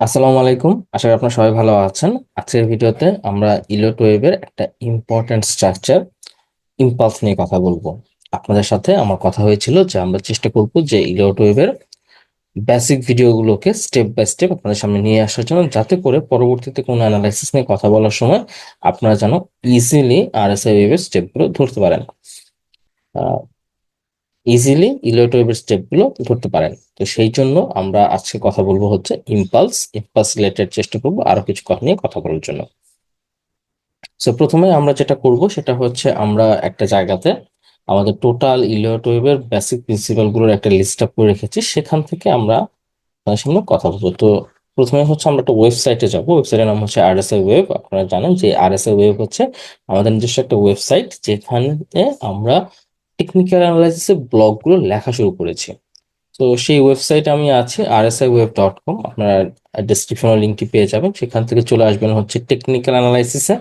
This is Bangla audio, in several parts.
আসসালামু আলাইকুম। আশা করি আপনারা সবাই ভালো আছেন। আজকের ভিডিওতে আমরা ইলোট ওয়েভের একটা ইম্পর্টেন্ট স্ট্রাকচার ইম্পালস নিয়ে কথা বলব। আপনাদের সাথে আমার কথা হয়েছিল যে আমরা চেষ্টা করব যে ইলোট ওয়েভের বেসিক ভিডিওগুলোকে স্টেপ বাই স্টেপ আপনাদের সামনে নিয়ে আসার জন্য, যাতে করে পরবর্তীতে কোনো অ্যানালাইসিস নিয়ে কথা বলার সময় আপনারা যেন ইজিলি আরএসআই ওয়েভের স্টেপগুলো ধরতে পারেন। ইজিলি ইলোট ওয়েভের স্টেপগুলো ধরতে পারেন। তো সেই জন্য আমরা আজকে কথা বলব হচ্ছে ইম্পালস ইম্পালস রিলেটেড চেষ্টা করব আরও কিছু কথা নিয়ে কথা বলার জন্য। সো প্রথমে আমরা যেটা করব সেটা হচ্ছে আমরা একটা জায়গাতে আমাদের টোটাল ইলিয়ট ওয়েভের বেসিক প্রিন্সিপালগুলোর একটা লিস্ট আপ করে রেখেছি। সেখান থেকে আমরা আপনাদের সামনে কথা বলব। তো প্রথমে হচ্ছে আমরা একটা ওয়েবসাইটে যাব। ওয়েবসাইটের নাম হচ্ছে আরএসআই ওয়েব আপনারা জানেন যে আরএসআই ওয়েব হচ্ছে আমাদের নিজস্ব একটা ওয়েবসাইট যেখানে আমরা টেকনিক্যাল অ্যানালাইসিসের ব্লগগুলো লেখা শুরু করেছি। তো সেই ওয়েবসাইটে আমি আছি আরএসআই ওয়েব ডট কম আপনারা ডিসক্রিপশনে লিঙ্কটি পেয়ে যাবেন। সেখান থেকে চলে আসবেন হচ্ছে টেকনিক্যাল অ্যানালাইসিসে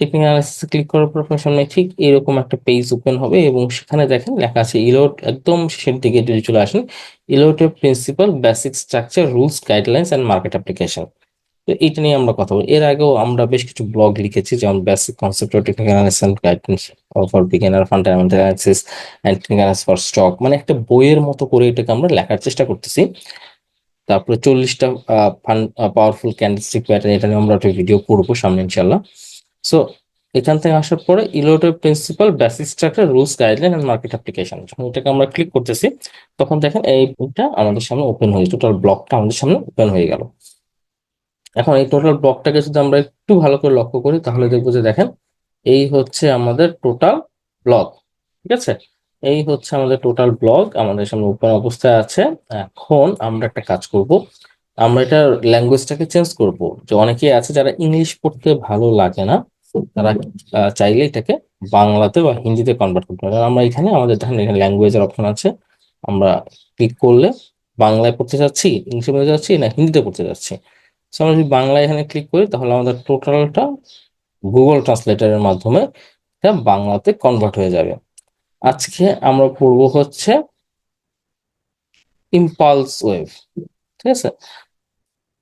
টেকনিক্যাল অ্যানালাইসিসে ক্লিক করার পর আপনার সামনে ঠিক এরকম একটা পেজ ওপেন হবে এবং সেখানে দেখেন লেখা আছে ইলোট একদম শেষের দিকে যদি চলে আসেন ইলোটের principle basic structure rules guidelines and market application তো এটা নিয়ে আমরা কথা বলি এর আগেও আমরা বেশ কিছু ব্লগ লিখেছি, যেমন basic concept of technical analysis and guidance for beginner fundamental analysis and technical for stock মানে একটা বইয়ের মতো করে এটাকে আমরা লেখার চেষ্টা করতেছি। তারপরে চল্লিশটা পাওয়ারফুল ক্যান্ডেলস্টিক প্যাটার্ন এটা নিয়ে আমরা একটা ভিডিও করব সামনে ইনশাল্লাহ সো এখান থেকে আসার পরে ইলোটের principle basic structure rules guideline and market application যখন এটাকে আমরা ক্লিক করতেছি, তখন দেখেন এই বইটা আমাদের সামনে ওপেন হয়ে টোটাল ব্লকটা আমাদের সামনে ওপেন হয়ে গেল। এখন এই টোটাল ব্লকটাকে যদি আমরা একটু ভালো করে লক্ষ্য করি, তাহলে দেখব যে দেখেন, এই হচ্ছে আমাদের টোটাল ব্লক ঠিক আছে? এই হচ্ছে আমাদের টোটাল ব্লক আমাদের সামনে ওপেন অবস্থায় আছে। এখন আমরা একটা কাজ করব, আমরা এটা ল্যাঙ্গুয়েজটাকে চেঞ্জ করব। যে অনেকেই আছে যারা ইংলিশ পড়তে ভালো লাগে না, তারা চাইলে এটাকে বাংলাতে বা হিন্দিতে কনভার্ট করতে পারে। আমরা এখানে, আমাদের দেখেন এখানে ল্যাঙ্গুয়েজের অপশন আছে। আমরা ক্লিক করলে বাংলায় পড়তে চাচ্ছি ইংলিশে পড়তে চাচ্ছি না হিন্দিতে পড়তে যাচ্ছি। সো আমরা যদি বাংলা এখানে ক্লিক করি, তাহলে আমাদের টোটালটা গুগল ট্রান্সলেটরের মাধ্যমে বাংলাতে কনভার্ট হয়ে যাবে। আজকে আমরা পড়ব হচ্ছে ইম্পালস ওয়েভ ঠিক আছে?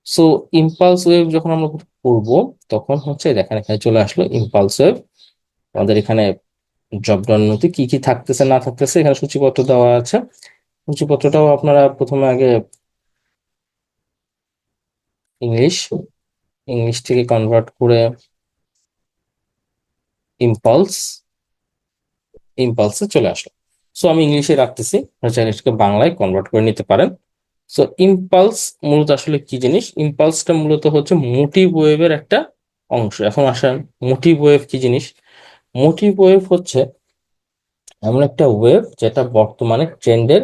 সো ইম্পালস ওয়েভ যখন আমরা পড়ব, তখন হচ্ছে দেখেন এখানে চলে আসলো ইম্পালস ওয়েভ আমাদের এখানে ডাউন মধ্যে কি কি থাকতেছে, না থাকতেছে, এখানে সূচিপত্র দেওয়া আছে। সূচিপত্রটাও আপনারা প্রথমে আগে ইংলিশ ইংলিশ থেকে কনভার্ট করে ইম্পালস ইম্পালসে চলে আসলো। সো আমি ইংলিশে রাখতেছি চাইলে এটাকে বাংলায় কনভার্ট করে নিতে পারেন। সো ইম্পালস মূলত আসলে কি জিনিস? ইম্পালসটা মূলত হচ্ছে মোটিভ ওয়েভের একটা অংশ। এখন আসেন মোটিভ ওয়েভ কি জিনিস? মোটিভ ওয়েভ হচ্ছে এমন একটা ওয়েভ যেটা বর্তমানে ট্রেন্ডের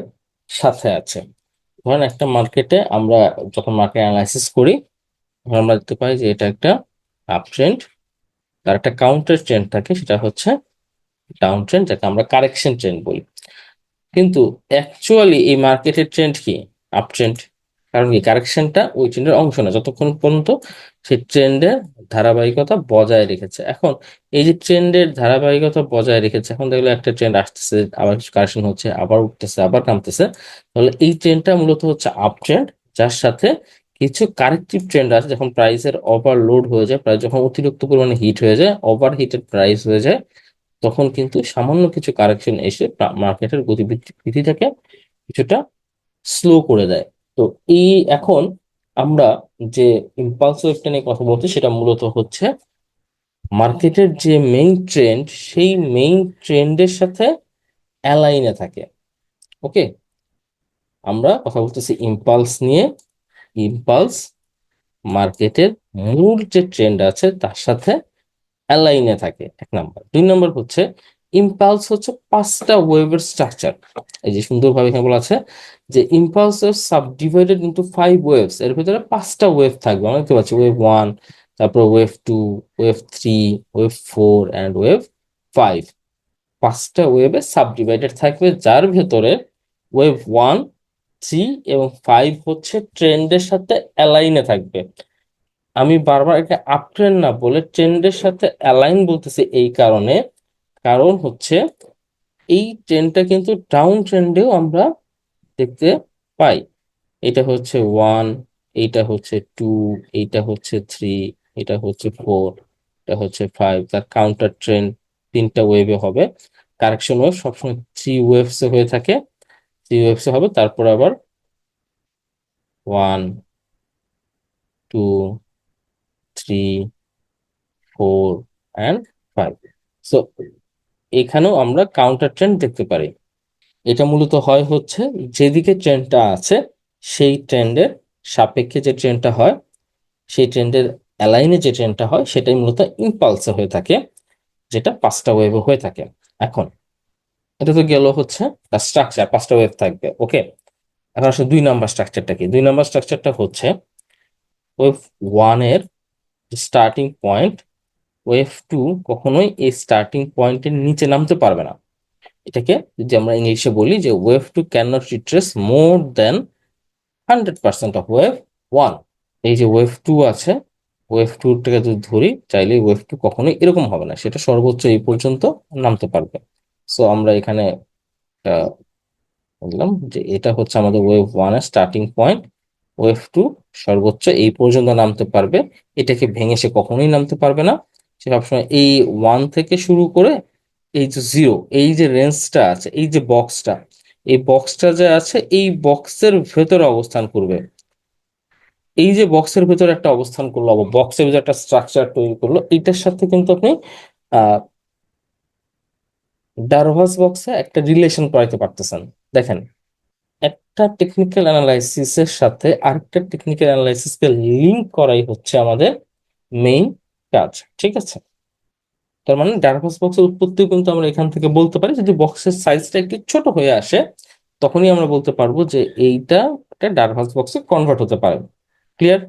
সাথে আছে। ধরেন একটা মার্কেটে আমরা যখন মার্কেট অ্যানালাইসিস করি, তখন আমরা দেখতে পাই যে এটা একটা আপ ট্রেন্ড তার একটা কাউন্টার ট্রেন্ড থাকে, সেটা হচ্ছে ডাউন ট্রেন্ড যাকে আমরা কারেকশন ট্রেন্ড বলি। কিন্তু অ্যাকচুয়ালি এই মার্কেটের ট্রেন্ড কি? আপ ট্রেন্ড কারণ কি? কারেকশনটা ওই ট্রেন্ডের অংশ না। যতক্ষণ পর্যন্ত সেই ট্রেন্ডের ধারাবাহিকতা বজায় রেখেছে। এখন এই যে ট্রেন্ডের ধারাবাহিকতা বজায় রেখেছে, এখন দেখলে একটা ট্রেন্ড আসতেছে, আবার কিছু কারেকশন হচ্ছে, আবার উঠতেছে, আবার নামতেছে। তাহলে এই ট্রেন্ডটা মূলত হচ্ছে আপ ট্রেন্ড যার সাথে কিছু কারেক্টিভ ট্রেন্ড আছে, যখন প্রাইসের ওভারলোড হয়ে যায় প্রাইস যখন অতিরিক্ত পরিমাণে হিট হয়ে যায় ওভার হিটেড প্রাইস হয়ে যায়, তখন কিন্তু সামান্য কিছু কারেকশন এসে মার্কেটের গতিবিধি গতিবিধিটাকে কিছুটা স্লো করে দেয়। তো এই এখন আমরা যে ইম্পালস ওয়েভটা নিয়ে কথা বলছি, সেটা মূলত হচ্ছে মার্কেটের যে মেইন ট্রেন্ড সেই মেইন ট্রেন্ডের সাথে অ্যালাইনে থাকে। ওকে আমরা কথা বলতেছি ইম্পালস নিয়ে। ইম্পালস মার্কেটের মূল যে ট্রেন্ড আছে, তার সাথে অ্যালাইনে থাকে। এক নাম্বার দুই নম্বর হচ্ছে ইম্পালস হচ্ছে পাঁচটা ওয়েভের স্ট্রাকচার এই যে সুন্দরভাবে এখানে বলা আছে যে impulse wave subdivided into five waves এর ভিতরে পাঁচটা ওয়েভ থাকবে। আমরা দেখতে পাচ্ছি ওয়েভ ওয়ান তারপর wave two wave three wave four and wave five পাঁচটা ওয়েভে সাবডিভাইডেড থাকবে, যার ভেতরে ওয়েভ ওয়ান থ্রি এবং ফাইভ হচ্ছে ট্রেন্ডের সাথে অ্যালাইনে থাকবে। আমি বারবার এটা আপ ট্রেন্ড না বলে ট্রেন্ডের সাথে অ্যালাইন বলতেছি এই কারণে। কারণ হচ্ছে এই ট্রেনটা কিন্তু ডাউন ট্রেন্ডেও আমরা দেখতে পাই। এটা হচ্ছে ওয়ান এইটা হচ্ছে টু এইটা হচ্ছে থ্রি এটা হচ্ছে ফোর এটা হচ্ছে ফাইভ তার কাউন্টার ট্রেন্ড তিনটা ওয়েভে হবে। কারেকশন ওয়েভ সবসময় থ্রি ওয়েভস হয়ে থাকে। থ্রি ওয়েভস হবে, তারপর আবার one two three four and five so এখানেও আমরা কাউন্টার ট্রেন্ড দেখতে পারি। এটা মূলত হয় হচ্ছে, যেদিকে ট্রেন্ডটা আছে, সেই ট্রেন্ডের সাপেক্ষে যে ট্রেন্ডটা হয়, সেই ট্রেন্ডের অ্যালাইনে যে ট্রেন্ডটা হয়, সেটাই মূলত ইম্পালসে হয়ে থাকে, যেটা পাঁচটা ওয়েভে হয়ে থাকে। এখন, এটা তো গেল হচ্ছে স্ট্রাকচার পাঁচটা ওয়েভ থাকবে ওকে এখন আসলে দুই নাম্বার স্ট্রাকচারটা কি? দুই নাম্বার স্ট্রাকচারটা হচ্ছে ওয়েভ ওয়ানের স্টার্টিং পয়েন্ট ওয়েভ টু কখনোই এই স্টার্টিং পয়েন্টের নিচে নামতে পারবে না। এটাকে যদি আমরা ইংলিশে বলি যে wave two can not retrace more than hundred percent of wave one এই যে ওয়েভ টু আছে ওয়েভ টুটাকে যদি ধরি, চাইলে ওয়েভ টু কখনোই এরকম হবে না, সেটা সর্বোচ্চ এই পর্যন্ত নামতে পারবে। সো আমরা এখানে বললাম যে এটা হচ্ছে আমাদের ওয়েভ ওয়ানের স্টার্টিং পয়েন্ট ওয়েভ টু সর্বোচ্চ এই পর্যন্ত নামতে পারবে, এটাকে ভেঙে সে কখনোই নামতে পারবে না। সবসময় এই ওয়ান থেকে শুরু করে এই যে জিরো এই যে রেঞ্জটা আছে, এই যে বক্সটা এই বক্সটা যে আছে, এই বক্সের ভেতরে অবস্থান করবে। এই যে বক্সের ভেতরে একটা অবস্থান করল বক্সের ভেতরে একটা স্ট্রাকচার তৈরি করল এইটার সাথে কিন্তু আপনি ডারভাস বক্সে একটা রিলেশন করাইতে পারতেছেন। দেখেন, একটা টেকনিক্যাল অ্যানালাইসিসের সাথে আরেকটা টেকনিক্যাল অ্যানালাইসিসকে লিঙ্ক করাই হচ্ছে আমাদের মেইন কাজ, ঠিক আছে? তার মানে ডারভাস বক্সের উৎপত্তিও কিন্তু আমরা এখান থেকে বলতে পারি, যদি বক্সের সাইজটা একটু ছোট হয়ে আসে, তখনই আমরা বলতে পারব যে এইটা একটা ডারভাস বক্সে কনভার্ট হতে পারে। ক্লিয়ার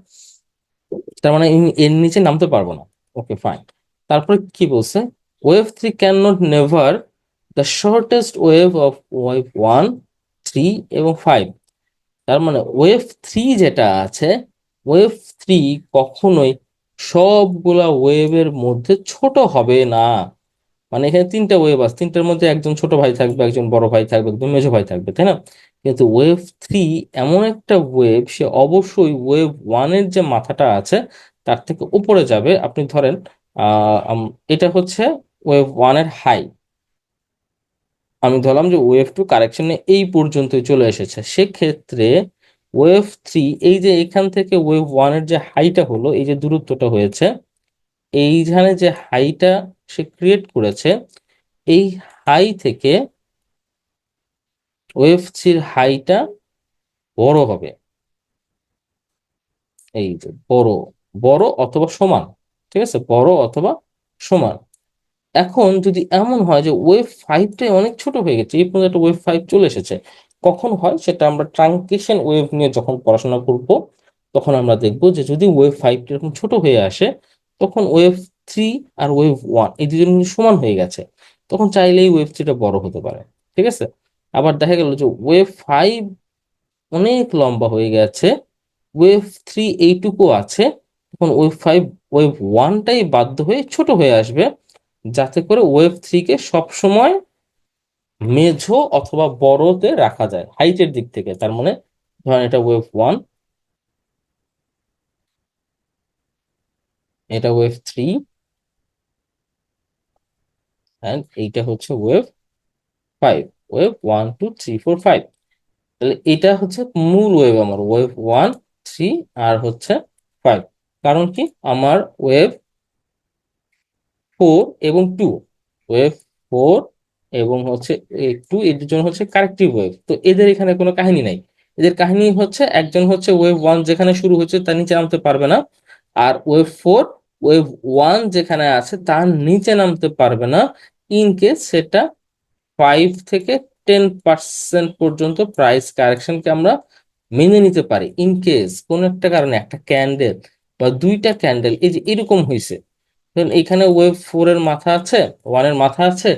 তার মানে এর নিচে নামতে পারব না। ওকে ফাইন তারপরে কি বলছে? Wave three can not never the shortest wave of wave one three এবং ফাইভ তার মানে ওয়েভ থ্রি যেটা আছে ওয়েভ থ্রি কখনোই সবগুলা ওয়েভের মধ্যে ছোট হবে না। মানে এখানে তিনটা ওয়েভ আছে, তিনটার মধ্যে একজন ছোট ভাই থাকবে, একজন বড় ভাই থাকবে, একজন মেজো ভাই থাকবে, তাই না? কিন্তু ওয়েভ থ্রি এমন একটা ওয়েভ সে অবশ্যই ওয়েভ ওয়ানের যে মাথাটা আছে, তার থেকে উপরে যাবে। আপনি ধরেন এটা হচ্ছে ওয়েভ ওয়ানের হাই। আমি ধরলাম যে ওয়েভ টু কারেকশনে এই পর্যন্তই চলে এসেছে। সেক্ষেত্রে ওয়েভ থ্রি এই যে এখান থেকে ওয়েভ ওয়ানের যে হাইটা হলো, এই যে দূরত্বটা হয়েছে, এইখানে যে হাইটা সে ক্রিয়েট করেছে, এই হাই থেকে ওয়েভ থ্রির হাইটা বড় হবে। এই যে বড় বড় অথবা সমান, ঠিক আছে? বড় অথবা সমান। এখন যদি এমন হয় যে ওয়েভ ফাইভটাই অনেক ছোট হয়ে গেছে, এই পর্যন্ত একটা ওয়েভ ফাইভ চলে এসেছে কখন হয় সেটা আমরা ট্রাঙ্কেশন ওয়েভ নিয়ে যখন পড়াশোনা করব, তখন আমরা দেখব যে যদি ওয়েভ ফাইভটা এরকম ছোট হয়ে আসে, তখন ওয়েভ থ্রি আর ওয়েভ ওয়ান এই দুজন সমান হয়ে গেছে। তখন চাইলেই ওয়েভ থ্রিটা বড় হতে পারে, ঠিক আছে? আবার দেখা গেল যে ওয়েভ ফাইভ অনেক লম্বা হয়ে গেছে ওয়েভ থ্রি এইটুকু আছে, তখন ওয়েভ ফাইভ ওয়েভ ওয়ানটাই বাধ্য হয়ে ছোট হয়ে আসবে, যাতে করে ওয়েভ থ্রিকে সবসময় মেঝো অথবা বড়তে রাখা যায় হাইটের দিক থেকে, তার মানে ধরেন এটা ওয়েভ ওয়ান এটা ওয়েভ থ্রি অ্যান্ড এইটা হচ্ছে wave five wave one two three four five তাহলে এটা হচ্ছে মূল ওয়েভ আমার ওয়েভ ওয়ান থ্রি আর হচ্ছে ফাইভ কারণ কি? আমার ওয়েভ ফোর এবং টু ওয়েভ ফোর এবং হচ্ছে টু এদের জন্য হচ্ছে কারেক্টিভ ওয়েভ তো এদের এখানে কোনো কাহিনী নাই। এদের কাহিনী হচ্ছে একজন হচ্ছে ওয়েভ ওয়ান যেখানে শুরু হচ্ছে তার নিচে নামতে পারবে না। আর ওয়েভ ফোর ওয়েভ ওয়ান যেখানে আছে তার নিচে নামতে পারবে না। ইন কেস সেটা ফাইভ থেকে টেন পার্সেন্ট পর্যন্ত প্রাইস কারেকশনকে আমরা মেনে নিতে পারি। ইন কেস কোন একটা কারণে একটা ক্যান্ডেল বা দুইটা ক্যান্ডেল এই যে এরকম হয়েছে এখানে ওয়েভ ফোর এর মাথা আছে ওয়ানের মাথা আছে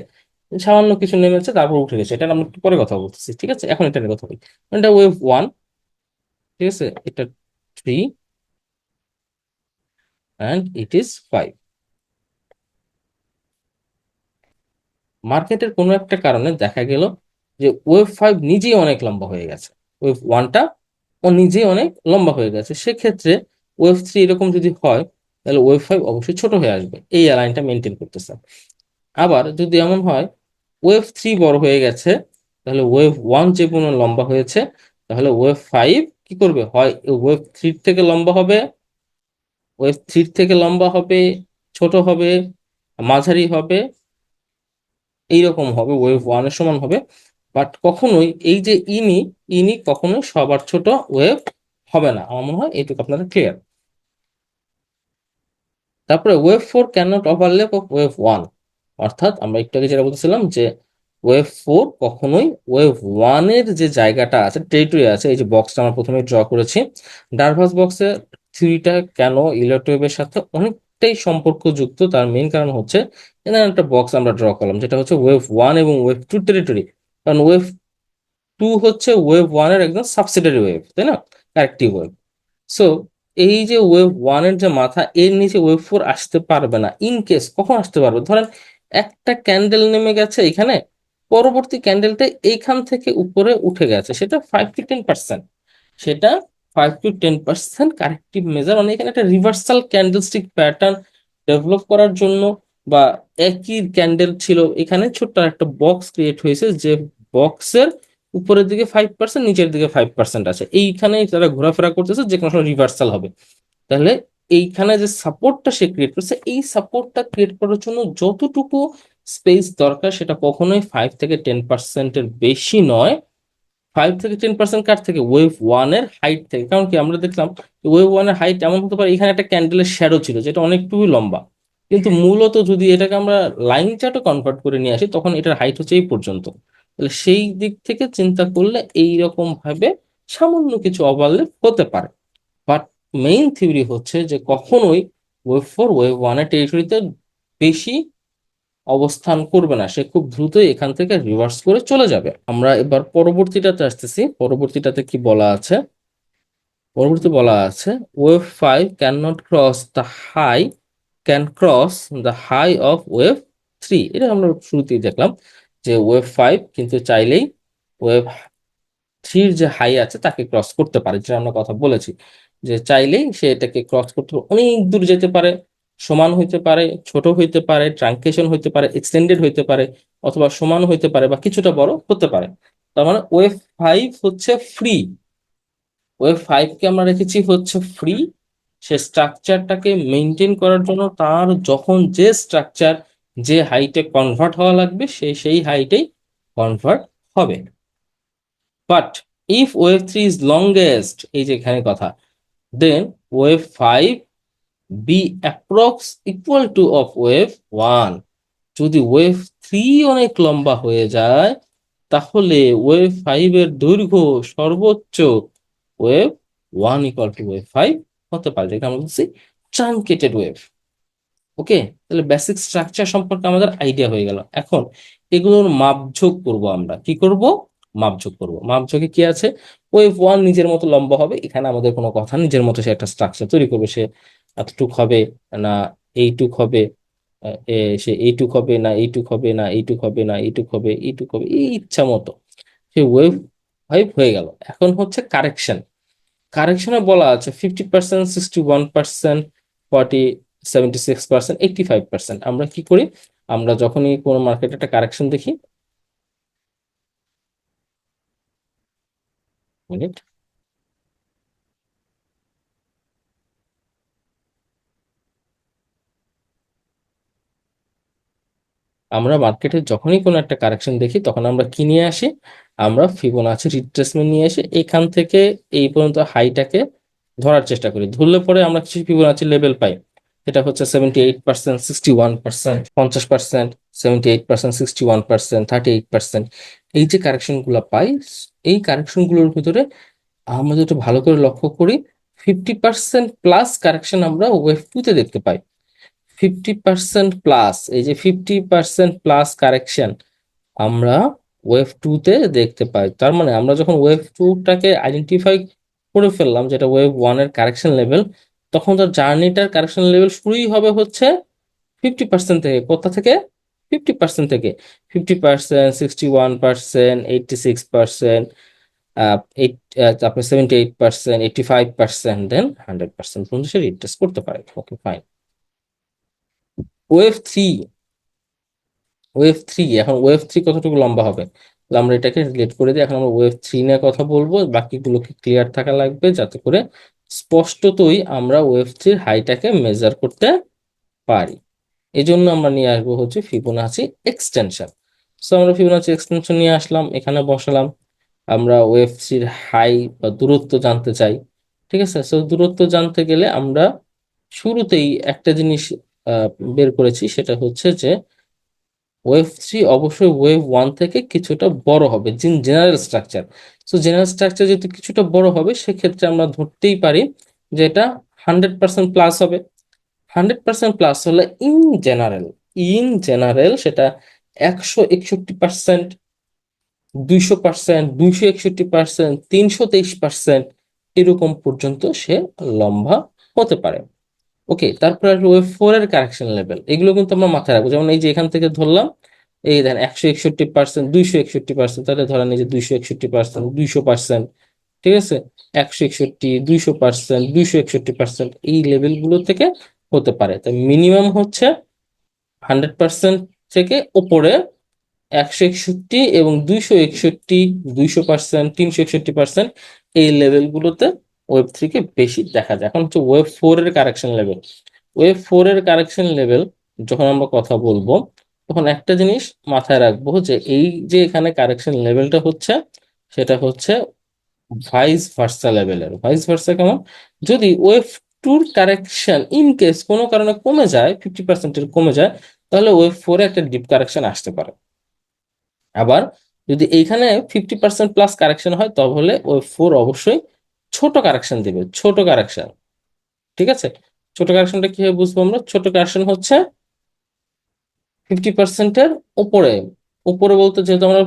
সামান্য কিছু নেমেছে, তারপর উঠে গেছে। এটা আমরা পরে কথা বলতেছি, ঠিক আছে? এখন এটা নিয়ে কথা বলি। এটা ওয়েভ ওয়ান ঠিক আছে? এটা three and it is five মার্কেটের কোনো একটা কারণে দেখা গেল যে ওয়েভ ফাইভ নিজেই অনেক লম্বা হয়ে গেছে। ওয়েভ ওয়ানটা ও নিজেই অনেক লম্বা হয়ে গেছে। সেক্ষেত্রে ওয়েভ থ্রি এরকম যদি হয়, তাহলে ওয়েভ ফাইভ অবশ্যই ছোট হয়ে আসবে। এই লাইনটা মেনটেন করতেছে। আবার যদি এমন হয় ওয়েভ থ্রি বড় হয়ে গেছে, তাহলে ওয়েভ ওয়ান যে কোনো লম্বা হয়েছে, তাহলে ওয়েভ ফাইভ কি করবে? হয় ওয়েভ থ্রি থেকে লম্বা হবে ওয়েভ থ্রি থেকে লম্বা হবে, ছোট হবে, মাঝারি হবে, এইরকম হবে ওয়েভ ওয়ানের সমান হবে। বাট কখনোই এই যে ইনি ইনি কখনোই সবার ছোট ওয়েভ হবে না। আমার মনে হয় এইটুকু আপনারা ক্লিয়ার তারপরে wave four can not overlap of wave one অর্থাৎ আমরা একটু আগে যেটা বলতেছিলাম যে ওয়েভ ফোর কখনোই ওয়েভ ওয়ানের যে জায়গাটা আছে টেরিটরি আছে, এই যে বক্সটা আমরা প্রথমে ড্র করেছি ডারভাস বক্সের থ্রিটা কেন ইলেকট্রোওয়েভের সাথে অনেকটাই সম্পর্কযুক্ত, তার মেইন কারণ হচ্ছে এখানে একটা বক্স আমরা ড্র করলাম, যেটা হচ্ছে ওয়েভ ওয়ান এবং ওয়েভ টু টেরিটরি কারণ ওয়েভ টু হচ্ছে ওয়েভ ওয়ানের একদম সাবসিডারি ওয়েভ তাই না? কারেক্টিভ ওয়েভ সো এই যে ওয়েভ ওয়ানের যে মাথা, এর নিচে ওয়েভ ফোর আসতে পারবে না ইন কেস কখন আসতে পারবে? ধরেন একটা ক্যান্ডেল নেমে গেছে এখানে, পরবর্তী ক্যান্ডেলটা এইখান থেকে উপরে উঠে গেছে। সেটা ফাইভ টু টেন পার্সেন্ট সেটা five to ten percent corrective measure মানে এখানে একটা রিভার্সাল ক্যান্ডেলস্টিক প্যাটার্ন ডেভেলপ করার জন্য বা একই ক্যান্ডেল ছিল, এখানে ছোট্ট একটা বক্স ক্রিয়েট হয়েছে যে বক্সের উপরের দিকে ফাইভ পার্সেন্ট নিচের দিকে ফাইভ পার্সেন্ট আছে। এইখানে তারা ঘোরাফেরা করতেছে যে কোনো সময় রিভার্সাল হবে। তাহলে এইখানে যে সাপোর্টটা সে ক্রিয়েট করছে, এই সাপোর্টটা ক্রিয়েট করার জন্য যতটুকু স্পেস দরকার সেটা কখনোই ফাইভ থেকে টেন পার্সেন্টের বেশি নয়। ফাইভ থেকে টেন পার্সেন্ট কার থেকে? ওয়েভ ওয়ানের হাইট থেকে। কারণ কি? আমরা দেখলাম ওয়েভ ওয়ানের হাইট এমন হতে পারে, এখানে একটা ক্যান্ডেলের শ্যাডো ছিল, যেটা অনেকটুকুই লম্বা। কিন্তু মূলত যদি এটাকে আমরা লাইন চার্টে কনভার্ট করে নিয়ে আসি, তখন এটার হাইট হচ্ছে এই পর্যন্ত। তাহলে সেই দিক থেকে চিন্তা করলে এই ভাবে সামান্য কিছু ওভারল্যাপ হতে পারে। বাট মেইন থিওরি হচ্ছে যে কখনোই ওয়েভ ফোর ওয়েভ ওয়ানের টেরিটরিতে বেশি অবস্থান করবে না। সে খুব দ্রুতই এখান থেকে রিভার্স করে চলে যাবে। আমরা এবার পরবর্তীটাতে আসতেছি। পরবর্তীটাতে কি বলা আছে? পরবর্তী বলা আছে wave five can not cross the high can cross the high of wave three এটা আমরা শুরুতেই দেখলাম যে ওয়েভ ফাইভ কিন্তু চাইলেই ওয়েভ থ্রির যে হাই আছে তাকে ক্রস করতে পারে, যেটা আমরা কথা বলেছি। যে চাইলেই সে এটাকে ক্রস করতে অনেক দূর যেতে পারে, সমান হইতে পারে, ছোট হইতে পারে ট্রাঙ্কেশন হইতে পারে এক্সটেন্ডেড হইতে পারে, অথবা সমান হইতে পারে বা কিছুটা বড় হতে পারে। তার মানে ওয়েভ ফাইভ হচ্ছে ফ্রি ওয়েভ ফাইভ কে আমরা রেখেছি হচ্ছে ফ্রি সে স্ট্রাকচারটাকে মেনটেন করার জন্য তার যখন যে স্ট্রাকচার যে হাইটে কনভার্ট হওয়া লাগবে, সে সেই হাইটেই কনভার্ট হবে। But if wave three is longest এই যে এখানে কথা then wave five be approx equal to of wave one যদি ওয়েভ থ্রি অনেক লম্বা হয়ে যায়, তাহলে ওয়েভ ফাইভ এর দৈর্ঘ্য সর্বোচ্চ wave one equal to wave five হতে পারে, যেটা আমরা বলছি ট্রাঙ্কেটেড ওয়েভ ওকে তাহলে বেসিক স্ট্রাকচার সম্পর্কে আমাদের আইডিয়া হয়ে গেল। এখন এগুলোর মাপঝোক করব আমরা। কি করব? মাপঝোক করব। মাপঝোকে কি আছে? ওয়েভ ওয়ান নিজের মতো লম্বা হবে, এখানে আমাদের কোনো কথা নিজের মতো সে একটা স্ট্রাকচার তৈরি করবে, সে এতটুক হবে না এইটুক হবে সে এইটুক হবে না এইটুক হবে না এইটুক হবে না এইটুক হবে এইটুক হবে, এই ইচ্ছা মতো। সে ওয়েভ ফাইভ হয়ে গেল। এখন হচ্ছে কারেকশন কারেকশনে বলা আছে fifty percent sixty one percent forty seventy six percent eighty five percent আমরা কি করি? আমরা যখনই কোনো মার্কেটে একটা কারেকশন দেখি আমরা মার্কেটে যখনই কোনো একটা কারেকশন দেখি, তখন আমরা কি নিয়ে আসি? আমরা ফিবোনাচি রিট্রেসমেন্ট নিয়ে এসে এখান থেকে এই পর্যন্ত হাইটাকে ধরার চেষ্টা করি। ধরলে পরে আমরা কিছু ফিবোনাচি লেভেল পাই। সেটা হচ্ছে seventy eight percent sixty one percent পঞ্চাশ percent seventy eight percent sixty one percent thirty eight percent এই যে কারেকশনগুলো পাই এই কারেকশনগুলোর ভিতরে আমরা যদি ভালো করে লক্ষ্য করি ফিফটি পার্সেন্ট প্লাস কারেকশন আমরা ওয়েভ টুতে দেখতে পাই। ফিফটি পার্সেন্ট প্লাস এই যে ফিফটি পার্সেন্ট প্লাস কারেকশন আমরা ওয়েভ টুতে দেখতে পাই। তার মানে আমরা যখন ওয়েভ টুটাকে আইডেন্টিফাই করে ফেললাম, যেটা ওয়েভ ওয়ানের কারেকশন লেভেল তখন তার জার্নিটার কারেকশন লেভেল শুরুই হবে হচ্ছে ফিফটি পার্সেন্ট থেকে। কোথা থেকে? ফিফটি পার্সেন্ট থেকে fifty percent sixty one percent eighty six percent eight আপনি seventy eight percent eighty five percent then hundred percent পর্যন্ত সে রিট্রেস করতে পারে। Okay fine wave three wave three এখন ওয়েভ থ্রি কতটুকু লম্বা হবে? আমরা এটাকে রিলেট করে দিই, এখন আমরা ওয়েভ থ্রি নিয়ে কথা বলব, বাকিগুলোকে ক্লিয়ার থাকা লাগবে যাতে করে স্পষ্টতই আমরা ওয়েভ থ্রির হাইটাকে মেজার করতে পারি। এই জন্য আমরা নিয়ে আসব হচ্ছে ফিবোনাচি এক্সটেনশন সো আমরা ফিবোনাচি এক্সটেনশন নিয়ে আসলাম, এখানে বসালাম। আমরা ওয়েভ থ্রির হাই বা দূরত্ব জানতে চাই, ঠিক আছে? সো দূরত্ব জানতে গেলে আমরা শুরুতেই একটা জিনিস বের করেছি, সেটা হচ্ছে যে ওয়েভ থ্রি অবশ্যই ওয়েভ ওয়ান থেকে কিছুটা বড় হবে জিন general structure so general structure যেহেতু কিছুটা বড় হবে, সেক্ষেত্রে আমরা ধরতেই পারি যে এটা হান্ড্রেড পার্সেন্ট প্লাস হবে। হান্ড্রেড পার্সেন্ট প্লাস হলে ইন জেনারেল ইন জেনারেল সেটা একশো একষট্টি পার্সেন্ট, দুইশো পার্সেন্ট, দুইশো একষট্টি পার্সেন্ট, তিনশো তেইশ পার্সেন্ট এরকম পর্যন্ত সে লম্বা হতে পারে। ওকে, তারপর ওয়েভ ফোর এর কারেকশন লেভেল এগুলো কিন্তু আমরা মাথায় রাখব। যেমন এই যে এখান থেকে ধরলাম, এই দেখেন একশো একষট্টি পার্সেন্ট, দুইশো একষট্টি পার্সেন্ট, তাহলে ধরেন এই যে দুইশো একষট্টি পার্সেন্ট, দুইশো পার্সেন্ট, ঠিক আছে? একশো একষট্টি, দুইশো পার্সেন্ট, দুইশো একষট্টি পার্সেন্ট, এই লেভেলগুলো থেকে হতে পারে। তাই মিনিমাম হচ্ছে হান্ড্রেড পার্সেন্ট থেকে ওপরে একশো একষট্টি এবং দুইশো একষট্টি, দুইশো পার্সেন্ট তিনশো একষট্টি পার্সেন্ট এই লেভেলগুলোতে ওয়েব থ্রি কে বেশি দেখা যায়। এখন হচ্ছে ওয়েব ফোর এর কারেকশন লেভেল ওয়েব ফোর এর কারেকশন লেভেল যখন আমরা কথা বলব, তখন একটা জিনিস মাথায় রাখব যে এই যে এখানে কারেকশন লেভেলটা হচ্ছে, সেটা হচ্ছে ভাইস ভার্সা লেভেলের ভাইস ভার্সা কেমন? যদি ওয়েভ টুর কারেকশন ইন কেস কোনো কারণে কমে যায় ফিফটি পার্সেন্টের কমে যায়, তাহলে ওয়েভ ফোরে একটা ডিপ কারেকশন আসতে পারে। আবার যদি এইখানে ফিফটি পার্সেন্ট প্লাস কারেকশন হয়, তাহলে ওয়েভ ফোর অবশ্যই ছোট কারেকশন দেবে, ছোট কারেকশন ঠিক আছে? ছোট কারেকশনটা কীভাবে বুঝব আমরা? ছোট কারেকশন হচ্ছে ফিফটি পার্সেন্টের উপরে। উপরে বলতে যেহেতু আমরা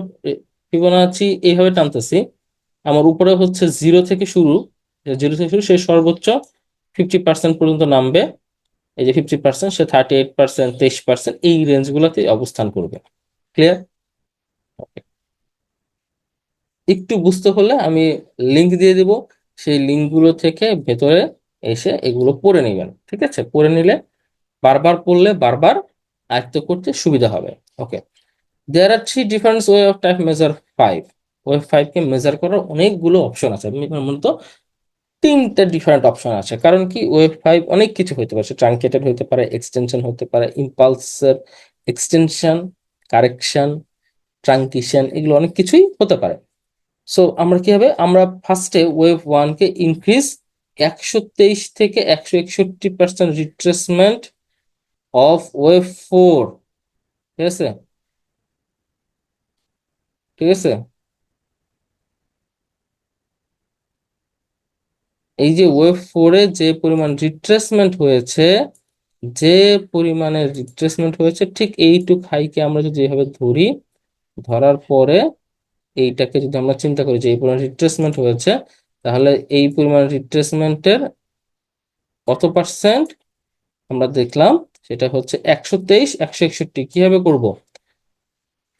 ফিবোনাচি এইভাবে টানতেছি, আমার উপরে হচ্ছে জিরো থেকে শুরু জিরো থেকে শুরু সেই সর্বোচ্চ ফিফটি পার্সেন্ট পর্যন্ত নামবে। এই যে ফিফটি পার্সেন্ট সে থার্টি এইট পার্সেন্ট তেইশ পার্সেন্ট এই রেঞ্জগুলোতে অবস্থান করবে। ক্লিয়ার একটু বুঝতে হলে আমি লিংক দিয়ে দিব। সেই লিঙ্কগুলো থেকে ভেতরে এসে এগুলো পড়ে নেবেন। ঠিক আছে? পড়ে নিলে বারবার পড়লে বারবার আয়ত্ত করতে সুবিধা হবে। Okay there are three difference way of type measure five way five K measure করার অনেকগুলো অপশন আছে। আমি মূলত তিনটা ডিফারেন্ট অপশন আছে। কারণ কি ওয়েভ ফাইভ অনেক কিছু হতে পারে ট্রাঙ্কেটেড হতে পারে এক্সটেনশন হতে পারে ইম্পালসের এক্সটেনশন কারেকশন ট্রাঙ্কিশন এগুলো অনেক কিছুই হতে পারে। সো আমরা কি হবে? আমরা ফার্স্টে ওয়েভ ওয়ান কে ইনক্রিজ একশো তেইশ থেকে একশো একষট্টি percent retracement of wave four ঠিক আছে? ঠিক আছে? এই যে ওয়েব ফোরে যে পরিমাণ রিট্রেসমেন্ট হয়েছে, যে পরিমাণে রিট্রেসমেন্ট হয়েছে, ঠিক এইটুক হাইকে আমরা যদি এভাবে ধরি, ধরার পরে এইটাকে যদি আমরা চিন্তা করি যে এই পরিমাণ রিট্রেসমেন্ট হয়েছে, তাহলে এই পরিমাণ রিট্রেসমেন্টের কত পার্সেন্ট আমরা দেখলাম? সেটা হচ্ছে একশো তেইশ, একশো একষট্টি। কীভাবে করব?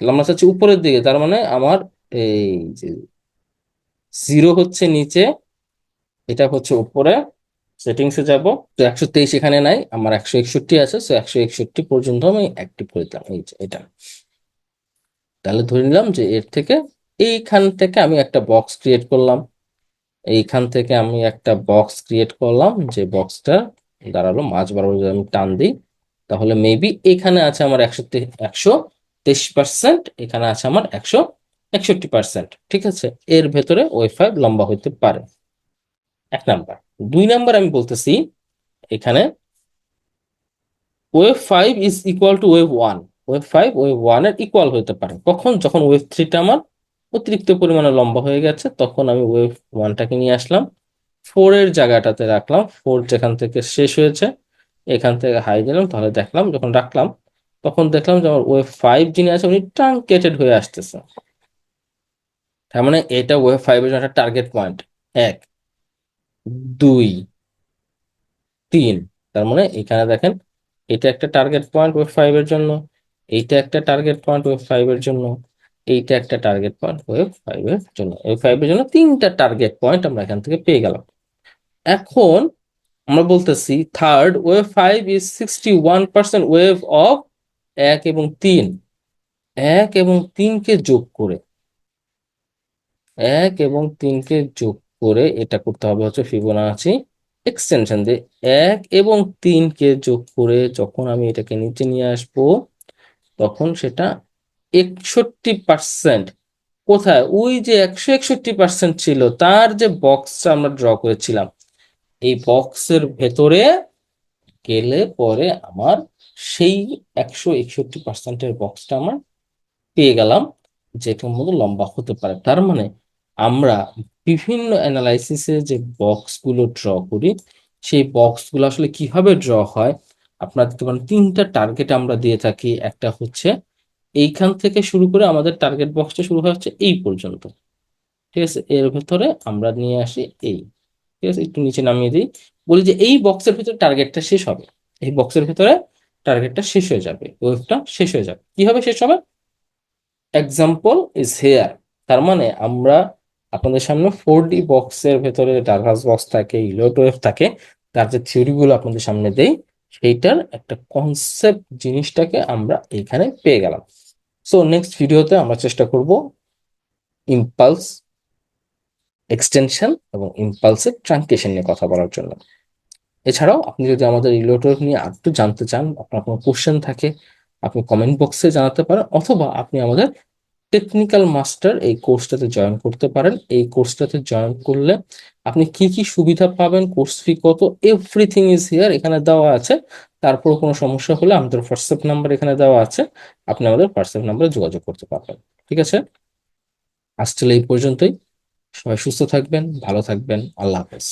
আমরা চাচ্ছি উপরের দিকে, তার মানে আমার এই যে জিরো হচ্ছে নিচে এটা হচ্ছে উপরে সেটিংসে যাব। তো একশো তেইশ এখানে নাই, আমার একশো একষট্টি আছে সো একশো একষট্টি পর্যন্ত আমি অ্যাক্টিভ করে দিলাম, এই যে এটা। তাহলে ধরে নিলাম যে এর থেকে এইখান থেকে আমি একটা বক্স ক্রিয়েট করলাম। এইখান থেকে আমি একটা বক্স ক্রিয়েট করলাম, যে বক্সটা দাঁড়াল, মাঝ বরাবর যদি আমি টান দিই, তাহলে মেবি এখানে আছে আমার একশো একশো তেইশ পার্সেন্ট এখানে আছে আমার একশো একষট্টি পার্সেন্ট ঠিক আছে? এর ভেতরে ওয়ে ফাইভ লম্বা হইতে পারে। এক নাম্বার। দুই নাম্বার আমি বলতেছি, এখানে wave five is equal to wave one wave five wave ওয়ানের ইকুয়াল হতে পারে। কখন? যখন ওয়েভ থ্রিটা আমার অতিরিক্ত পরিমাণে লম্বা হয়ে গেছে, তখন আমি ওয়েভ ওয়ানটাকে নিয়ে আসলাম। ফোর এর জায়গাটাতে রাখলাম। ফোর যেখান থেকে শেষ হয়েছে, এখান থেকে হাই দিলাম তাহলে দেখলাম, যখন রাখলাম, তখন দেখলাম যে আমার ওয়েভ ফাইভ যিনি আছে, উনি ট্রাঙ্কেটেড হয়ে আসতেছে। তার মানে এটা ওয়েভ ফাইভের জন্য একটা টার্গেট পয়েন্ট এক। দুই, তিন। তার মানে এখানে দেখেন, এটা একটা টার্গেট পয়েন্ট ওয়েব ফাইভ এর জন্য, এইটা একটা টার্গেট পয়েন্ট ওয়েব ফাইভ এর জন্য, এইটা একটা টার্গেট পয়েন্ট ওয়েব ফাইভ এর জন্য। ওয়েব ফাইভ এর জন্য তিনটা টার্গেট পয়েন্ট আমরা এখান থেকে পেয়ে গেলাম। এখন আমরা বলতেছি third wave five is sixty one percent wave of এক এবং তিন। এক এবং তিনকে যোগ করে, এক এবং তিনকে যোগ করে এটা করতে হবে হচ্ছে ফিবোনাচি এক্সটেনশন দিয়ে এক এবং তিনকে যোগ করে যখন আমি এটাকে নিচে নিয়ে আসব, তখন সেটা একষট্টি পার্সেন্ট কোথায়? ওই যে একশো একষট্টি পার্সেন্ট ছিল, তার যে বক্সটা আমরা ড্র করেছিলাম, এই বক্সের ভেতরে গেলে পরে আমার সেই একশো একষট্টি পার্সেন্টের বক্সটা আমার পেয়ে গেলাম যেটার মতো লম্বা হতে পারে। তার মানে আমরা বিভিন্ন অ্যানালাইসিসে যে বক্সগুলো ড্র করি, সেই বক্সগুলো আসলে কীভাবে ড্র হয়? আপনার দেখতে পারেন তিনটা টার্গেট আমরা দিয়ে থাকি। একটা হচ্ছে এইখান থেকে শুরু করে আমাদের টার্গেট বক্সটা শুরু হয় হচ্ছে এই পর্যন্ত। ঠিক আছে? এর ভেতরে আমরা নিয়ে আসি এই। ঠিক আছে? একটু নিচে নামিয়ে দিই। বলি যে এই বক্সের ভিতরে টার্গেটটা শেষ হবে। এই বক্সের ভিতরে টার্গেটটা শেষ হয়ে যাবে। ওয়েভটা শেষ হয়ে যাবে। কীভাবে শেষ হবে? এক্সাম্পল ইজ হেয়ার তার মানে আমরা আপনাদের সামনে ফোর ডি বক্সের ভেতরে ডারভাস বক্স থাকে ইলোট ওয়েভ থাকে, তার যে থিওরিগুলো আপনাদের সামনে দেই, সেইটার একটা কনসেপ্ট জিনিসটাকে আমরা এখানে পেয়ে গেলাম। সো নেক্সট ভিডিওতে আমরা চেষ্টা করব ইম্পালস এক্সটেনশন এবং ইম্পালসের ট্রাঙ্কেশন নিয়ে কথা বলার জন্য। এছাড়াও, আপনি যদি আমাদের রিলেটর নিয়ে আরেকটু জানতে চান, আপনার কোনো কোশ্চেন থাকে, আপনি কমেন্ট বক্সে জানাতে পারেন, অথবা আপনি আমাদের টেকনিক্যাল মাস্টার এই কোর্সটাতে জয়েন করতে পারেন। এই কোর্সটাতে জয়েন করলে আপনি কি কি সুবিধা পাবেন কোর্স ফি কত এভরিথিং ইজ হিয়ার এখানে দেওয়া আছে। তারপর কোনো সমস্যা হলে আমাদের হোয়াটসঅ্যাপ নাম্বার এখানে দেওয়া আছে। আপনি আমাদের হোয়াটসঅ্যাপ নাম্বারে যোগাযোগ করতে পারবেন। ঠিক আছে? আজ এই পর্যন্তই। সবাই সুস্থ থাকবেন, ভালো থাকবেন। আল্লাহ হাফেজ।